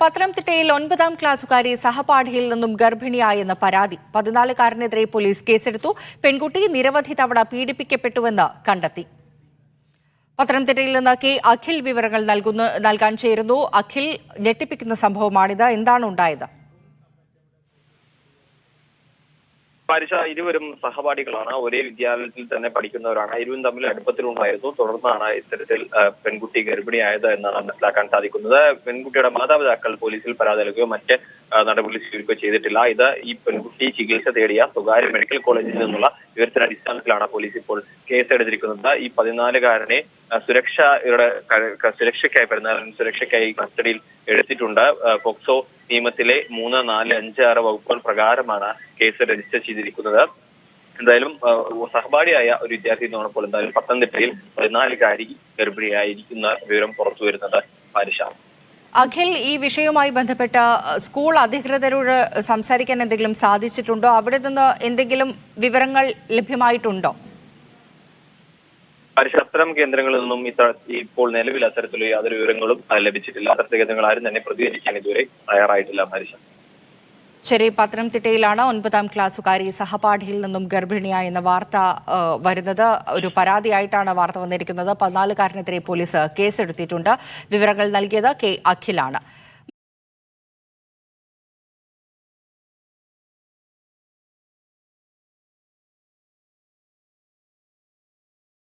പത്തനംതിട്ടയിൽ ഒൻപതാം ക്ലാസ്സുകാരി സഹപാഠിയിൽ നിന്നും ഗർഭിണിയായെന്ന പരാതി. പതിനാലുകാരനെതിരെ പോലീസ് കേസെടുത്തു. പെൺകുട്ടി നിരവധി തവണ പീഡിപ്പിക്കപ്പെട്ടുവെന്ന് കണ്ടെത്തി. പത്തനംതിട്ടയിൽ നിന്ന് കെ അഖിൽ വിവരങ്ങൾ നൽകുന്നു നൽകാൻ ചേരുന്നു. അഖിൽ ഞെട്ടിപ്പിക്കുന്ന സംഭവമാണിത്. എന്താണ് ഉണ്ടായത്? പാരിഷ ഇരുവരും സഹപാഠികളാണ്. ഒരേ വിദ്യാലയത്തിൽ തന്നെ പഠിക്കുന്നവരാണ്. ഇരുവരും തമ്മിൽ അടുപ്പത്തിലുണ്ടായിരുന്നു. തുടർന്നാണ് ഇത്തരത്തിൽ പെൺകുട്ടി ഗർഭിണിയായത് എന്നാണ് മനസ്സിലാക്കാൻ സാധിക്കുന്നത്. പെൺകുട്ടിയുടെ മാതാപിതാക്കൾ പോലീസിൽ പരാതി നൽകുകയോ മറ്റ് നടപടി സ്വീകരിക്കുകയോ ചെയ്തിട്ടില്ല. ഇത് ഈ പെൺകുട്ടി ചികിത്സ തേടിയ സ്വകാര്യ മെഡിക്കൽ കോളേജിൽ നിന്നുള്ള വിവരത്തിന്റെ അടിസ്ഥാനത്തിലാണ് പോലീസ് ഇപ്പോൾ കേസെടുത്തിരിക്കുന്നത്. ഈ പതിനാലുകാരനെ ആ, ഇവരുടെ സുരക്ഷയ്ക്കായി പതിനാലിന് സുരക്ഷയ്ക്കായി കസ്റ്റഡിയിൽ എടുത്തിട്ടുണ്ട്. പോക്സോ നിയമത്തിലെ മൂന്ന് നാല് അഞ്ച് ആറ് വകുപ്പുകൾ പ്രകാരമാണ് കേസ് രജിസ്റ്റർ ചെയ്തിരിക്കുന്നത്. എന്തായാലും സഹപാഠിയായ ഒരു വിദ്യാർത്ഥി എന്നോടൊപ്പം എന്തായാലും പത്തനംതിട്ടയിൽ പതിനാലുകാരി ഗർഭിണിയായിരിക്കുന്ന വിവരം പുറത്തു വരുന്നത് പാരിഷ അഖിൽ ഈ വിഷയവുമായി ബന്ധപ്പെട്ട സ്കൂൾ അധികൃതരോട് സംസാരിക്കാൻ എന്തെങ്കിലും സാധിച്ചിട്ടുണ്ടോ? അവിടെ നിന്ന് എന്തെങ്കിലും വിവരങ്ങൾ ലഭ്യമായിട്ടുണ്ടോ? പാരിഷ കേന്ദ്രങ്ങളിൽ നിന്നും ഇത്ര ഇപ്പോൾ നിലവിൽ അത്തരത്തിലുള്ള യാതൊരു വിവരങ്ങളും ലഭിച്ചിട്ടില്ല. അത്തരത്തിൽ കേന്ദ്രങ്ങൾ ആരും തന്നെ പ്രതികരിക്കാൻ ഇതുവരെ തയ്യാറായിട്ടില്ല പാരിഷ ശരി പത്തനംതിട്ടയിലാണ് ഒൻപതാം ക്ലാസ്സുകാരി സഹപാഠിയിൽ നിന്നും ഗർഭിണിയായെന്ന വാർത്ത വരുന്നത്. ഒരു പരാതിയായിട്ടാണ് വാർത്ത വന്നിരിക്കുന്നത്. പതിനാലുകാരനെതിരെ പോലീസ് കേസെടുത്തിട്ടുണ്ട്. വിവരങ്ങൾ നൽകിയത് കെ അഖിലാണ്.